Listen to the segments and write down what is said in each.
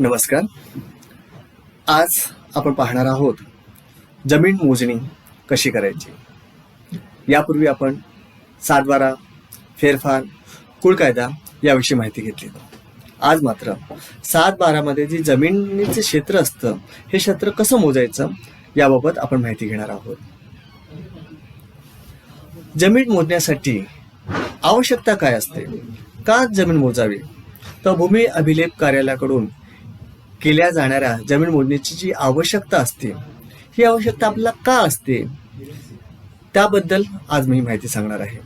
नमस्कार. आज आपण पाहणार आहोत जमीन मोजणी कशी करायची? यापूर्वी आपण सातबारा फेरफार कुळ कायदा याविषयी माहिती घेतली. आज मात्र सात बारामध्ये जी जमिनीचे क्षेत्र असतं हे क्षेत्र कसं मोजायचं याबाबत आपण माहिती घेणार आहोत. जमीन मोजण्यासाठी आवश्यकता काय असते? का जमीन मोजावी? तर भूमी अभिलेख कार्यालयाकडून केल्या जाणाऱ्या जमीन मोजणीची जी आवश्यकता असते ही आवश्यकता आपल्याला का असते? त्याबद्दल आज मी माहिती सांगणार आहे.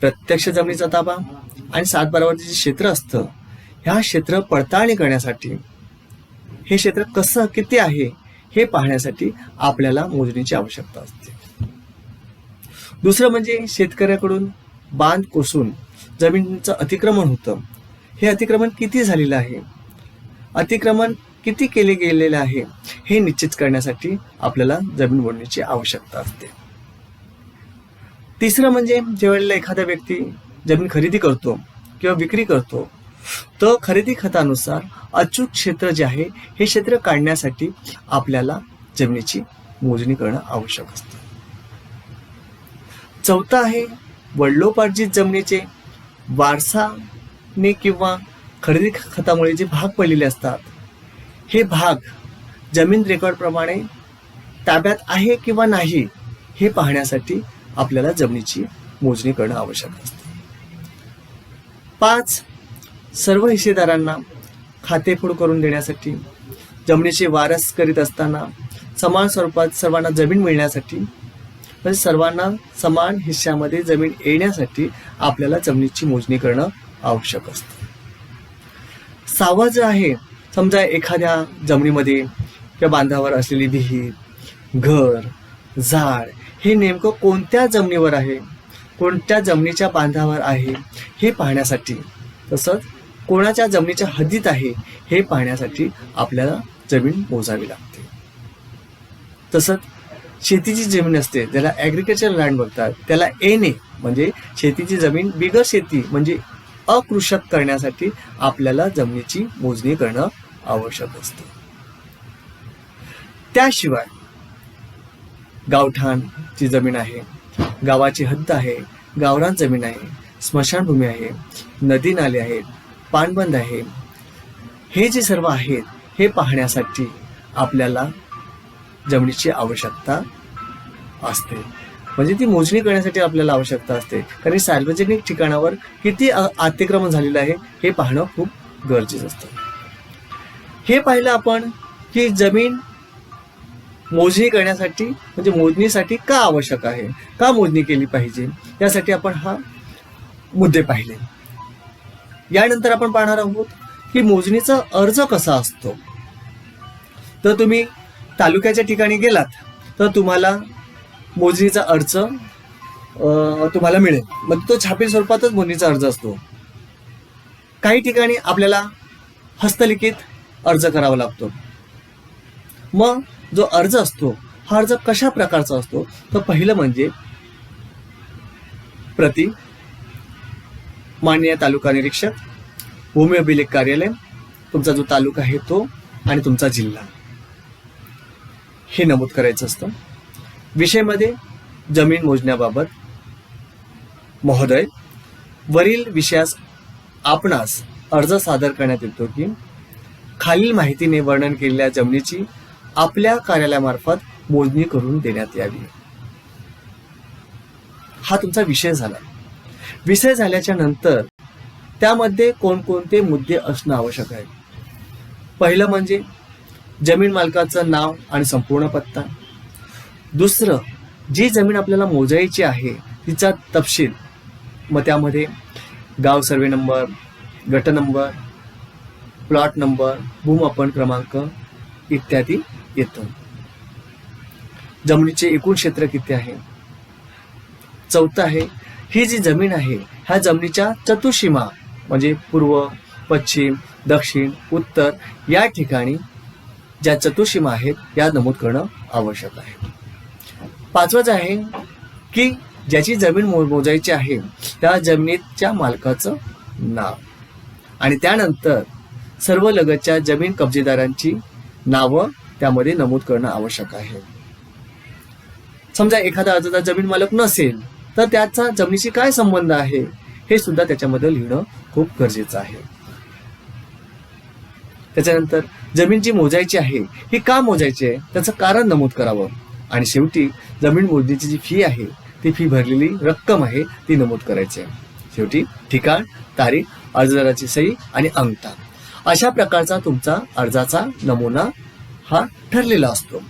प्रत्यक्ष जमिनीचा ताबा आणि सातबारावरती जे क्षेत्र असतं ह्या क्षेत्र पडताळणी करण्यासाठी हे क्षेत्र कसं किती आहे हे पाहण्यासाठी आपल्याला मोजणीची आवश्यकता असते. दुसरं म्हणजे शेतकऱ्याकडून बांध कोसून जमिनीचं अतिक्रमण होतं. हे अतिक्रमण किती झालेलं आहे? अतिक्रमण किती केले गेलेले आहे हे निश्चित करण्यासाठी आपल्याला जमीन मोडण्याची आवश्यकता असते. तिसरं म्हणजे ज्यावेळेला एखादा व्यक्ती जमीन खरेदी करतो किंवा विक्री करतो तर खरेदी खतानुसार अचूक क्षेत्र जे आहे हे क्षेत्र काढण्यासाठी आपल्याला जमिनीची मोजणी करणं आवश्यक असतं. चौथं आहे वडिलोपार्जित जमिनीचे वारसाने किंवा खरेदी खतामुळे जे भाग पडलेले असतात हे भाग जमीन रेकॉर्डप्रमाणे ताब्यात आहे किंवा नाही हे पाहण्यासाठी आपल्याला जमिनीची मोजणी करणं आवश्यक असते. पाच सर्व हिस्सेदारांना खातेफोड करून देण्यासाठी जमिनीचे वारस करीत असताना समान स्वरूपात सर्वांना जमीन मिळण्यासाठी म्हणजे सर्वांना समान हिश्श्यामध्ये जमीन येण्यासाठी आपल्याला जमिनीची मोजणी करणं आवश्यक असतं. सावा जो आहे. समजा एखाद्या जमिनीमध्ये किंवा बांधावर असलेली विहीर घर झाड हे नेमकं कोणत्या जमिनीवर आहे? कोणत्या जमिनीच्या बांधावर आहे? हे पाहण्यासाठी तसंच कोणाच्या जमिनीच्या हद्दीत आहे? हे पाहण्यासाठी आपल्याला जमीन मोजावी लागते. तसंच शेतीची जमीन असते त्याला ॲग्रिकल्चर लँड बघतात त्याला एन ए म्हणजे शेतीची जमीन बिगर शेती म्हणजे अकृषक करण्यासाठी आपल्याला जमिनीची मोजणी करणं आवश्यक असते. त्याशिवाय गावठाणची जमीन आहे गावाची हद्द आहे गावरान जमीन आहे स्मशानभूमी आहे नदी नाले आहेत पाणबंद आहे. हे जे सर्व आहेत हे पाहण्यासाठी आपल्याला जमिनीची आवश्यकता असते. म्हणजे ती मोजणी करण्यासाठी आपल्याला आवश्यकता असते. कारण सार्वजनिक ठिकाणावर किती अतिक्रमण झालेलं आहे हे पाहणं खूप गरजेचं असतं. हे पाहिलं आपण की जमीन मोजणी करण्यासाठी म्हणजे मोजणीसाठी का आवश्यक आहे? का मोजणी केली पाहिजे? यासाठी आपण हा मुद्दे पाहिले. यानंतर आपण पाहणार आहोत की मोजणीचा अर्ज कसा असतो. तर तुम्ही तालुक्याच्या ठिकाणी गेलात तर तुम्हाला मोजणीचा अर्ज तुम्हाला मिळेल. मग तो छापील स्वरूपातच मोजणीचा अर्ज असतो. काही ठिकाणी आपल्याला हस्तलिखित अर्ज करावा लागतो. मग जो अर्ज असतो हा अर्ज कशा प्रकारचा असतो? तर पहिलं म्हणजे प्रति माननीय तालुका निरीक्षक भूमी अभिलेख कार्यालय तुमचा जो तालुका आहे तो आणि तुमचा जिल्हा. हे नमूद करायचं असतं. विषयमध्ये जमीन मोजण्याबाबत महोदय वरील विषयास आपणास अर्ज सादर करण्यात येतो की खालील माहितीने वर्णन केलेल्या जमिनीची आपल्या कार्यालयामार्फत मोजणी करून देण्यात यावी. हा तुमचा विषय झाला. विषय झाल्याच्यानंतर त्यामध्ये कोणकोणते मुद्दे असणं आवश्यक आहे? पहिलं म्हणजे जमीन मालकाचं नाव आणि संपूर्ण पत्ता. दुसरं जी जमीन आपल्याला मोजायची आहे तिचा तपशील. मग त्यामध्ये गाव सर्वे नंबर गट नंबर प्लॉट नंबर भूमापन क्रमांक इत्यादी येतो. जमिनीचे एकूण क्षेत्र किती आहे? चौथं आहे ही जी जमीन आहे ह्या जमिनीच्या चतुशीमा म्हणजे पूर्व पश्चिम दक्षिण उत्तर या ठिकाणी ज्या चतुशीमा आहेत या नमूद करणं आवश्यक आहे. पाचवंच आहे की ज्याची जमीन मोजायची आहे त्या जमिनीच्या मालकाचं नाव. आणि त्यानंतर सर्व लगतच्या जमीन कब्जेदारांची नावं त्यामध्ये नमूद करणं आवश्यक आहे. समजा एखादा अर्जदार जमीन मालक नसेल तर त्याचा जमिनीशी काय संबंध आहे हे सुद्धा त्याच्यामध्ये लिहिणं खूप गरजेचं आहे. त्याच्यानंतर जमीन जी मोजायची आहे ही का मोजायची आहे त्याचं कारण नमूद करावं. आणि शेवटी जमीन मोजणीची जी फी आहे ती फी भरलेली रक्कम आहे ती नमूद करायची आहे. शेवटी ठिकाण तारीख अर्जदाराची सही आणि अंगठा. अशा प्रकारचा तुमचा अर्जाचा नमुना हा ठरलेला असतो.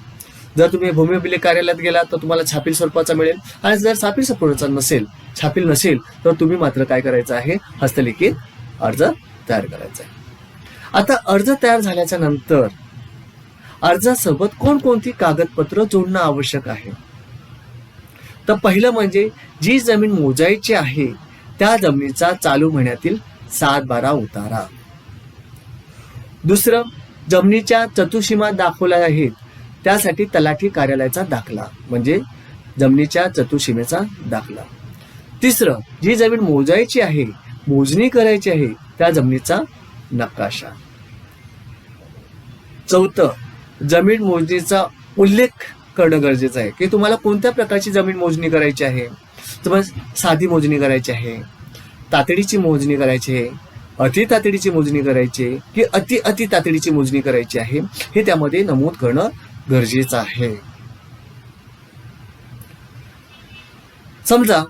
जर तुम्ही भूमी अभिलेख कार्यालयात गेलात तर तुम्हाला छापील स्वरूपाचा मिळेल. आणि जर छापील स्वरूपाचा नसेल छापील नसेल तर तुम्ही मात्र काय करायचं आहे? हस्तलिखित अर्ज तयार करायचा आहे. आता अर्ज तयार झाल्याच्यानंतर अर्जासोबत कोणकोणती कागदपत्र जोडणं आवश्यक आहे? तर पहिलं म्हणजे जी जमीन मोजायची आहे त्या जमिनीचा चालू महिन्यातील सात बारा उतारा. दुसरं जमिनीच्या चतुसीमा दाखवल्या आहेत त्यासाठी तलाठी कार्यालयाचा दाखला म्हणजे जमिनीच्या चतुसीमेचा दाखला. तिसरं जी जमीन मोजायची आहे मोजणी करायची आहे त्या जमिनीचा नकाशा. चौथं जमीन मोजणीचा उल्लेख करणं गरजेचं आहे. की तुम्हाला कोणत्या प्रकारची जमीन मोजणी करायची आहे? तुम्हाला साधी मोजणी करायची आहे तातडीची मोजणी करायची आहे अति तातडीची मोजणी करायची आहे की अति अति तातडीची मोजणी करायची आहे हे त्यामध्ये नमूद करणं गरजेचं आहे. समजा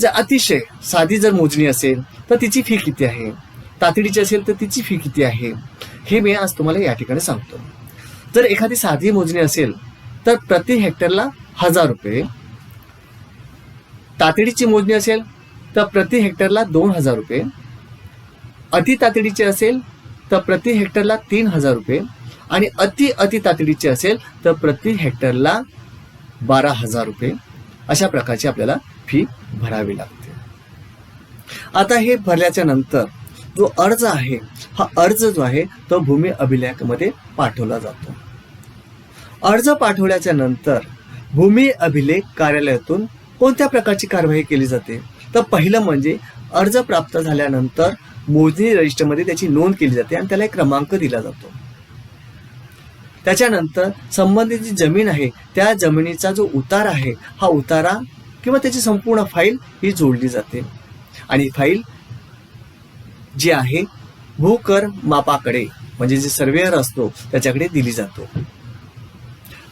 जर अतिशय साधी जर मोजणी असेल तर तिची फी किती आहे? तातडीची असेल तर तिची फी किती आहे? हे मी आज तुम्हाला या ठिकाणी सांगतो. जर एखादी साधी मोजणी असेल तर प्रति हेक्टरला हजार रुपये. तातडीची मोजणी असेल तर प्रति हेक्टरला दोन हजार रुपये. अति तातडीची असेल तर प्रति हेक्टरला तीन हजार रुपये. आणि अति अति तातडीची असेल तर प्रति हेक्टरला बारा हजार रुपये. अशा प्रकारची आपल्याला फी भरावी लागते. आता हे भरल्याच्या नंतर जो अर्ज आहे हा अर्ज जो आहे तो भूमी अभिलेखमध्ये पाठवला जातो. अर्ज पाठवल्याच्या नंतर भूमी अभिलेख कार्यालयातून कोणत्या प्रकारची कारवाई केली जाते? तर पहिलं म्हणजे अर्ज प्राप्त झाल्यानंतर मोजणी रजिस्टरमध्ये त्याची नोंद केली जाते आणि त्याला एक क्रमांक दिला जातो. त्याच्यानंतर संबंधित जी जमीन आहे त्या जमिनीचा जो उतार आहे हा उतारा किंवा त्याची संपूर्ण फाईल ही जोडली जाते. आणि फाईल जी आहे भूकर मापाकडे. म्हणजे जे सर्वेअर असतो त्याच्याकडे दिली जातो.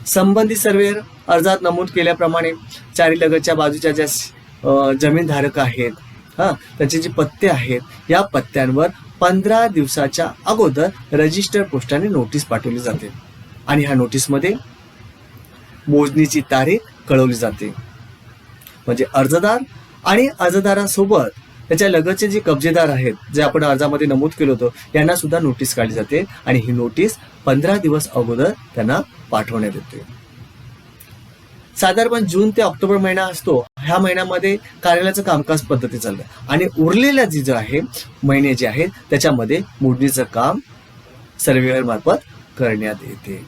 संबंधित सर्वेअर अर्जात नमूद केल्याप्रमाणे चारी लगतच्या बाजूच्या ज्या जमीनधारक आहेत हा त्याचे जे पत्ते आहेत या पत्त्यांवर पंधरा दिवसाच्या अगोदर रजिस्टर पोस्टाने नोटीस पाठवली जाते. आणि ह्या नोटीसमध्ये मोजणीची तारीख कळवली जाते. म्हणजे अर्जदार आणि अर्जदारासोबत त्याच्या लगतचे जे कब्जेदार आहेत जे आपण अर्जामध्ये नमूद केलं होतं यांना सुद्धा नोटीस काढली जाते आणि ही नोटीस पंधरा दिवस अगोदर त्यांना पाठवण्यात येते. साधारण जून ते ऑक्टोबर महिना असतो. ह्या महिन्यामध्ये कार्यालयाचं कामकाज पद्धती चालतं. आणि उरलेल्या जी जे आहे महिने जे आहेत त्याच्यामध्ये मोडणीचं काम सर्वेअर मार्फत करण्यात येते.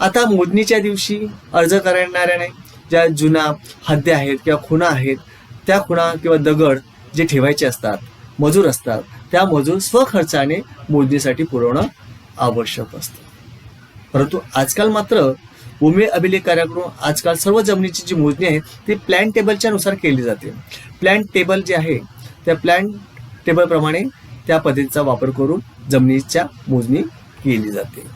आता मोजणीच्या दिवशी अर्ज करणाऱ्याने ज्या जुना हद्द्या आहेत किंवा खुणा आहेत त्या खुणा किंवा दगड जे ठेवायचे असतात मजूर असतात त्या मजूर स्वखर्चाने मोजणीसाठी पुरवणं आवश्यक असतं. परंतु आजकाल मात्र भूमी अभिलेख कार्याकडून आजकाल सर्व जमिनीची जी मोजणी आहे ती प्लॅन टेबलच्या नुसार केली जाते. प्लॅन टेबल जे आहे त्या प्लॅन टेबलप्रमाणे त्या पद्धतीचा वापर करून जमिनीच्या मोजणी केली जाते.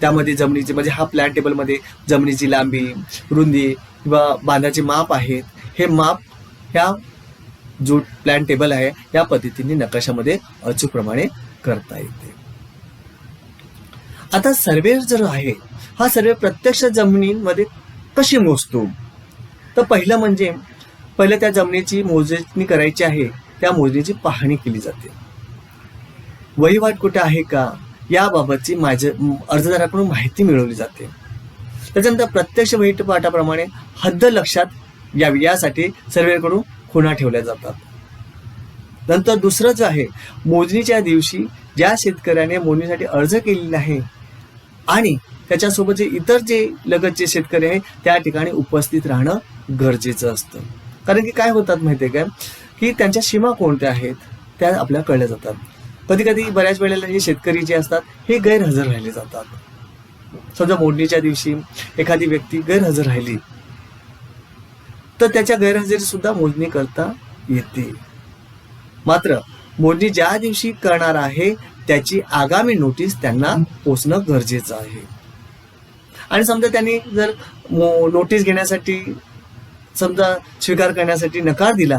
त्यामध्ये जमिनीचे म्हणजे हा प्लॅन टेबलमध्ये जमिनीची लांबी रुंदी किंवा बांधाचे माप आहेत हे माप ह्या जो प्लॅन टेबल आहे या पद्धतीने नकाशामध्ये अचूकप्रमाणे करता येते. आता सर्वे जर आहे हा सर्वे प्रत्यक्ष जमिनीमध्ये कशी मोजतो? तर पहिलं म्हणजे पहिलं त्या जमिनीची मोजणी करायची आहे त्या मोजणीची पाहणी केली जाते. वहिवाट कुठे आहे का? याबाबतची माझ्या अर्जदाराकडून माहिती मिळवली जाते. त्याच्यानंतर प्रत्यक्ष वहिवाटाप्रमाणे हद्द लक्षात यावी यासाठी सर्वेकडून खुणा ठेवल्या जातात. नंतर दुसरं जे आहे मोजणीच्या दिवशी ज्या शेतकऱ्याने मोजणीसाठी अर्ज केलेला आहे आणि त्याच्यासोबत जे इतर जे लगतचे शेतकरी आहे त्या ठिकाणी उपस्थित राहणं गरजेचं असतं. कारण की काय होतात माहितीये काय की त्यांच्या सीमा कोणत्या आहेत त्या आपल्याला कळल्या जातात. कधी कधी बऱ्याच वेळेला जे शेतकरी जे असतात हे गैरहजर राहिले जातात. समजा मोडणीच्या दिवशी एखादी व्यक्ती गैरहजर राहिली तर त्याच्या गैरहजेरी सुद्धा मोजणी करता येते. मात्र मोजणी ज्या दिवशी करणार आहे त्याची आगामी नोटीस त्यांना पोचणं गरजेचं आहे. आणि समजा त्यांनी जर नोटीस घेण्यासाठी समजा स्वीकार करण्यासाठी नकार दिला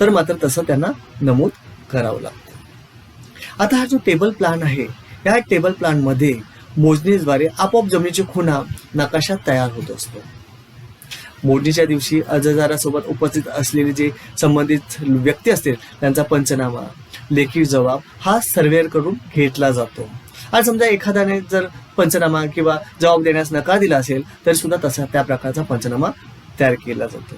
तर मात्र तसं त्यांना नमूद करावं लागतं. आता हा जो टेबल प्लॅन आहे या टेबल प्लॅनमध्ये मोजणीद्वारे आपोआप जमिनीची खुणा नकाशा तयार होत असतो. मोजणीच्या दिवशी अर्जदारासोबत उपस्थित असलेले जे संबंधित व्यक्ती असतील त्यांचा पंचनामा लेखी जबाब हा सर्वेअर करून घेतला जातो. आणि समजा एखाद्याने जर पंचनामा किंवा जबाब देण्यास नकार दिला असेल तर सुद्धा तसा त्या प्रकारचा पंचनामा तयार केला जातो.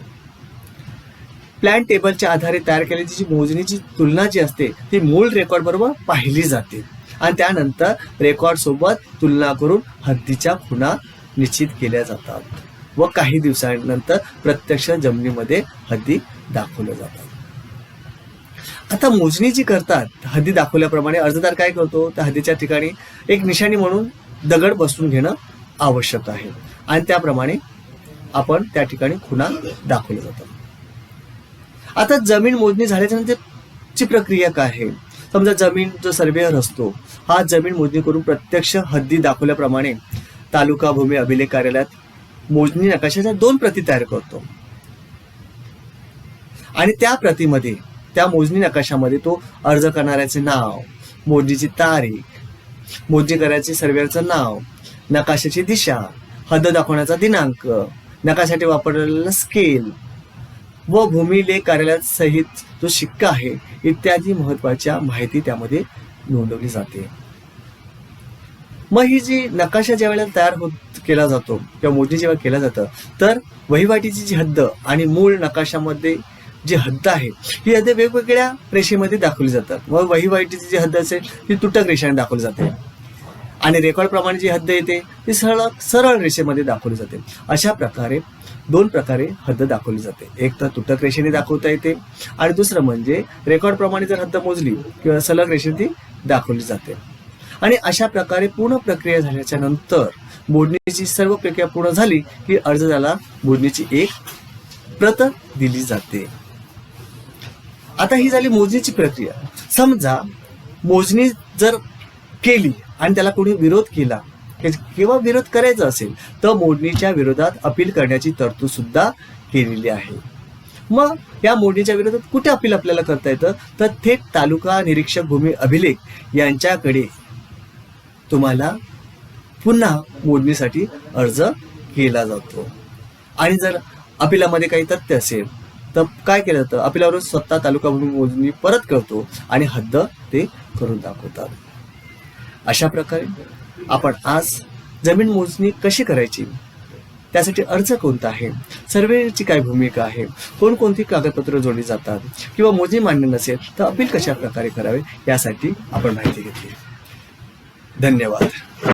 प्लॅन टेबलच्या आधारे तयार केलेली जी मोजणीची तुलना जी असते ती मूळ रेकॉर्ड बरोबर पाहिली जाते. आणि त्यानंतर रेकॉर्ड सोबत तुलना करून हद्दीच्या खुणा निश्चित केल्या जातात. व काही दिवसांनंतर प्रत्यक्ष जमिनीमध्ये हद्दी दाखवल्या जातात. आता मोजणी जी करतात हद्दी दाखवल्याप्रमाणे अर्जदार काय करतो? त्या हद्दीच्या ठिकाणी एक निशाणी म्हणून दगड बसून घेणं आवश्यक आहे. आणि त्याप्रमाणे आपण त्या ठिकाणी खुणा दाखवल्या जातात आता जमीन मोजणी झाल्याच्या नंतरची प्रक्रिया काय आहे? समजा जमीन जो सर्वेअर असतो. हा जमीन मोजणी करून प्रत्यक्ष हद्दी दाखवल्याप्रमाणे तालुका भूमी अभिलेख कार्यालयात मोजणी नकाशाच्या दोन प्रती तयार करतो. आणि त्या प्रतीमध्ये त्या मोजणी नकाशामध्ये तो अर्ज करणाऱ्याचे नाव मोजणीची तारीख मोजणी करायचे सर्वेअरचं नाव नकाशाची दिशा हद्द दाखवण्याचा दिनांक नकाशासाठी वापरलेला स्केल व भूमिलेख कार्यालयात सहित जो शिक्का आहे इत्यादी महत्त्वाच्या माहिती त्यामध्ये नोंदवली जाते. मग ही जी नकाशा ज्या वेळेला तयार होत केला जातो किंवा मोजणी जेव्हा केलं जातं तर वहिवाटीची जी हद्द आणि मूळ नकाशामध्ये जी हद्द आहे ही हद्द वेगवेगळ्या रेषेमध्ये दाखवली जातात. व वहिवाटीची जी हद्द असेल ती तुटक रेषेने दाखवली जाते. आणि रेकॉर्डप्रमाणे जी हद्द येते ती सरळ सरळ रेषेमध्ये दाखवली जाते. अशा प्रकारे दोन प्रकारे हद्द दाखवली जाते. एक तर तुटक रेषेने दाखवता येते आणि दुसरं म्हणजे रेकॉर्डप्रमाणे जर हद्द मोजली किंवा सलग रेषेने ती दाखवली जाते. आणि अशा प्रकारे पूर्ण प्रक्रिया झाल्याच्यानंतर मोडणीची सर्व प्रक्रिया पूर्ण झाली की अर्जदाराला बोडणीची एक प्रत दिली जाते. आता ही झाली मोजणीची प्रक्रिया. समजा मोजणी जर केली आणि त्याला कोणी विरोध केला किंवा विरोध करायचा असेल तर मोडणीच्या विरोधात अपील करण्याची तरतूद सुद्धा केलेली आहे. मग या मोडणीच्या विरोधात कुठे अपील आपल्याला करता येतं? तर थेट तालुका निरीक्षक भूमी अभिलेख यांच्याकडे तुम्हाला पुन्हा मोडणीसाठी अर्ज केला जातो. आणि जर अपिलामध्ये काही तथ्य असेल तर काय केलं जातं? अपिलावर स्वतः तालुका म्हणून मोजणी परत करतो आणि हद्द ते करून दाखवतात. अशा प्रकारे आपण आज जमीन मोजणी कशी करायची? त्यासाठी अर्ज कोणता आहे? सर्वेची काय भूमिका आहे? कोणकोणती कागदपत्र जोडली जातात? किंवा मोजणी मान्य नसेल तर अपील कशा प्रकारे करावे? यासाठी आपण माहिती घेतली. धन्यवाद.